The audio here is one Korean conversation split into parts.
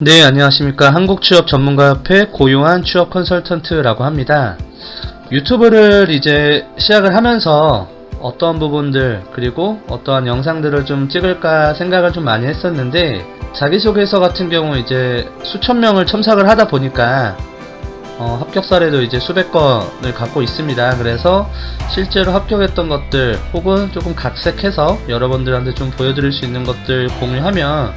네, 안녕하십니까. 한국취업 전문가협회 고용한 취업 컨설턴트라고 합니다. 유튜브를 이제 시작을 하면서 어떤 부분들, 그리고 어떠한 영상들을 좀 찍을까 생각을 좀 많이 했었는데, 자기소개서 같은 경우 이제 수천 명을 첨삭을 하다 보니까, 어, 합격 사례도 이제 수백 건을 갖고 있습니다. 그래서 실제로 합격했던 것들, 혹은 조금 각색해서 여러분들한테 좀 보여드릴 수 있는 것들 공유하면,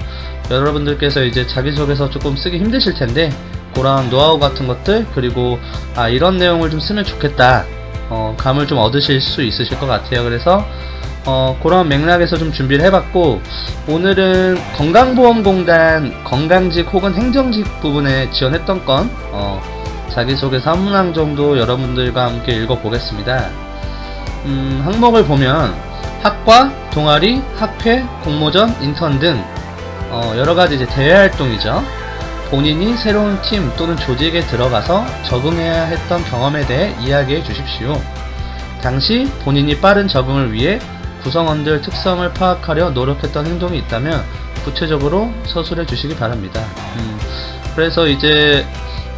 여러분들께서 이제 자기소개서 조금 쓰기 힘드실 텐데 그런 노하우 같은 것들 그리고 아 이런 내용을 좀 쓰면 좋겠다 어, 감을 좀 얻으실 수 있으실 것 같아요 그래서 어, 그런 맥락에서 좀 준비를 해봤고 오늘은 건강보험공단 건강직 혹은 행정직 부분에 지원했던 건 어, 자기소개서 한 문항 정도 여러분들과 함께 읽어보겠습니다 음, 항목을 보면 학과, 동아리, 학회, 공모전, 인턴 등 어, 여러 가지 이제 대외 활동이죠. 본인이 새로운 팀 또는 조직에 들어가서 적응해야 했던 경험에 대해 이야기해 주십시오. 당시 본인이 빠른 적응을 위해 구성원들 특성을 파악하려 노력했던 행동이 있다면 구체적으로 서술해 주시기 바랍니다. 음, 그래서 이제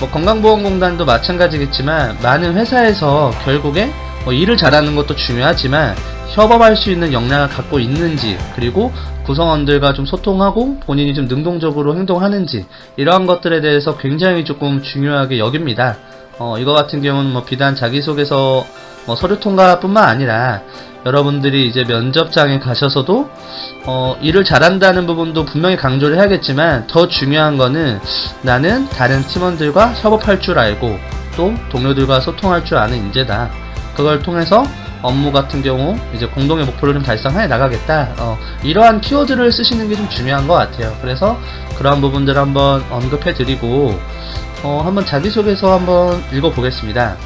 뭐 건강보험공단도 마찬가지겠지만 많은 회사에서 결국에 뭐 일을 잘하는 것도 중요하지만 협업할 수 있는 역량을 갖고 있는지 그리고 구성원들과 좀 소통하고 본인이 좀 능동적으로 행동하는지 이러한 것들에 대해서 굉장히 조금 중요하게 여깁니다. 어, 이거 같은 경우는 뭐 비단 자기소개서 뭐 서류 통과뿐만 아니라 여러분들이 이제 면접장에 가셔서도 어, 일을 잘한다는 부분도 분명히 강조를 해야겠지만 더 중요한 거는 나는 다른 팀원들과 협업할 줄 알고 또 동료들과 소통할 줄 아는 인재다. 그걸 통해서 업무 같은 경우 이제 공동의 목표를 좀 달성해 나가겠다. 어, 이러한 키워드를 쓰시는 게 좀 중요한 것 같아요. 그래서 그러한 부분들 한번 언급해 드리고 어, 한번 자기소개서 한번 읽어보겠습니다.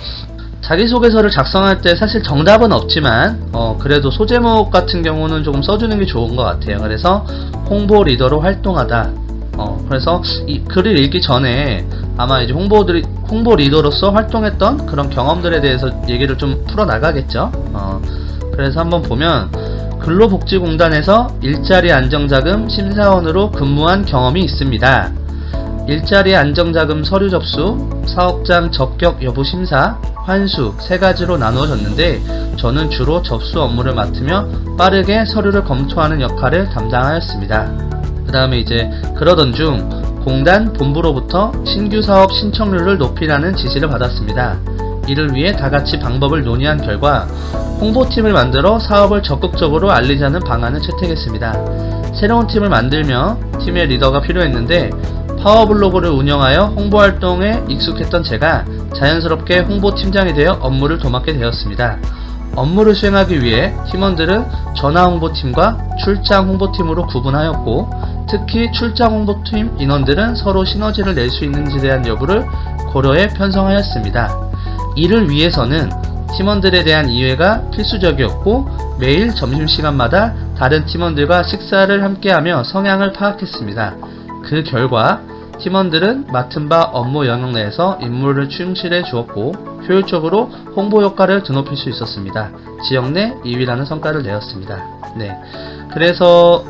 자기소개서를 작성할 때 사실 정답은 없지만 어, 그래도 소제목 같은 경우는 조금 써주는 게 좋은 것 같아요. 그래서 홍보 리더로 활동하다. 어, 그래서 이 글을 읽기 전에 아마 이제 홍보들이 홍보 리더로서 활동했던 그런 경험들에 대해서 얘기를 좀 풀어 나가겠죠. 어, 그래서 한번 보면 근로복지공단에서 일자리 안정자금 심사원으로 근무한 경험이 있습니다. 일자리 안정자금 서류 접수, 사업장 적격 여부 심사, 환수 세 가지로 나누어졌는데 저는 주로 접수 업무를 맡으며 빠르게 서류를 검토하는 역할을 담당하였습니다. 그 다음에 이제 그러던 중 공단 본부로부터 신규 사업 신청률을 높이라는 지시를 받았습니다. 이를 위해 다 같이 방법을 논의한 결과 홍보팀을 만들어 사업을 적극적으로 알리자는 방안을 채택했습니다. 새로운 팀을 만들며 팀의 리더가 필요했는데 파워블로그를 운영하여 홍보 활동에 익숙했던 제가 자연스럽게 홍보팀장이 되어 업무를 도맡게 되었습니다. 업무를 수행하기 위해 팀원들은 전화 홍보팀과 출장 홍보팀으로 구분하였고 특히 출장 홍보팀 인원들은 서로 시너지를 낼 수 있는지에 대한 여부를 고려해 편성하였습니다. 이를 위해서는 팀원들에 대한 이해가 필수적이었고 매일 점심시간마다 다른 팀원들과 식사를 함께하며 성향을 파악했습니다. 그 결과 팀원들은 맡은 바 업무 영역 내에서 임무를 충실해 주었고 효율적으로 홍보 효과를 드높일 수 있었습니다. 지역 내 2위라는 성과를 내었습니다. 네. 그래서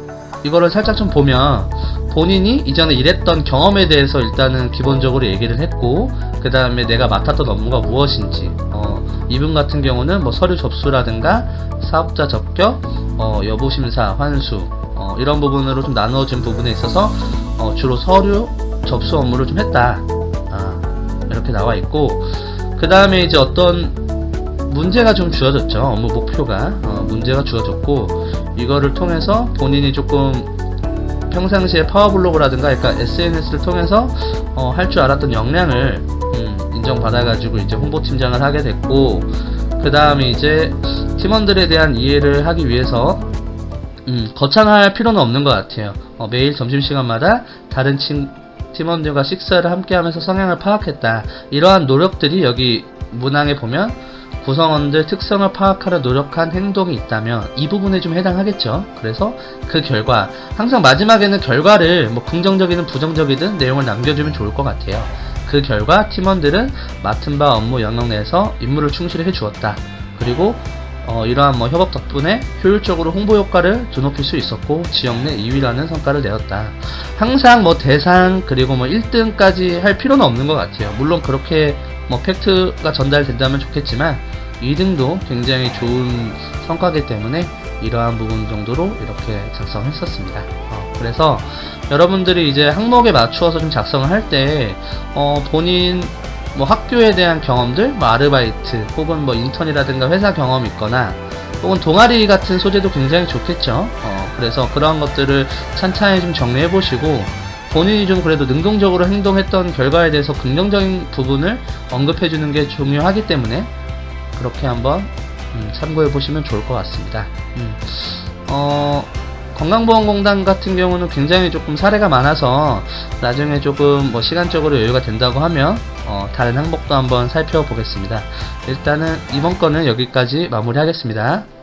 이거를 살짝 좀 보면 본인이 이전에 일했던 경험에 대해서 일단은 기본적으로 얘기를 했고 그 다음에 내가 맡았던 업무가 무엇인지 어, 이분 같은 경우는 뭐 서류 접수라든가 사업자 접격 어, 여부 심사 환수 어, 이런 부분으로 좀 나누어진 부분에 있어서 어, 주로 서류 접수 업무를 좀 했다. 아, 이렇게 나와 있고 그 다음에 이제 어떤 문제가 좀 주어졌죠. 업무 목표가. 어, 문제가 주어졌고 이거를 통해서 본인이 조금 평상시에 파워블로그라든가 그러니까 SNS를 통해서 어, 할 줄 알았던 역량을 음, 인정받아가지고 이제 홍보팀장을 하게 됐고 그 다음에 이제 팀원들에 대한 이해를 하기 위해서 음, 거창할 필요는 없는 것 같아요. 어, 매일 점심시간마다 다른 친, 팀원들과 식사를 함께하면서 성향을 파악했다. 이러한 노력들이 여기 문항에 보면 구성원들 특성을 파악하려 노력한 행동이 있다면 이 부분에 좀 해당하겠죠. 그래서 그 결과 항상 마지막에는 결과를 뭐 긍정적이든 부정적이든 내용을 남겨주면 좋을 것 같아요. 그 결과 팀원들은 맡은 바 업무 영역 내에서 임무를 충실히 해주었다. 그리고 어, 이러한 뭐 협업 덕분에 효율적으로 홍보 효과를 드높일 수 있었고 지역 내 2위라는 성과를 내었다. 항상 뭐 대상 그리고 뭐 1등까지 할 필요는 없는 것 같아요. 물론 그렇게 뭐 팩트가 전달된다면 좋겠지만 2등도 굉장히 좋은 성과기 때문에 이러한 부분 정도로 이렇게 작성했었습니다. 어, 그래서 여러분들이 이제 항목에 맞추어서 좀 작성을 할때 어, 본인 뭐 학교에 대한 경험들, 뭐 아르바이트 혹은 뭐 인턴이라든가 회사 경험이 있거나 혹은 동아리 같은 소재도 굉장히 좋겠죠. 어, 그래서 그런 것들을 찬찬히 좀 정리해 보시고 본인이 좀 그래도 능동적으로 행동했던 결과에 대해서 긍정적인 부분을 언급해 주는 게 중요하기 때문에 그렇게 한번 음, 참고해 보시면 좋을 것 같습니다. 음, 어, 건강보험공단 같은 경우는 굉장히 조금 사례가 많아서 나중에 조금 뭐 시간적으로 여유가 된다고 하면 어, 다른 항목도 한번 살펴보겠습니다. 일단은 이번 거는 여기까지 마무리하겠습니다.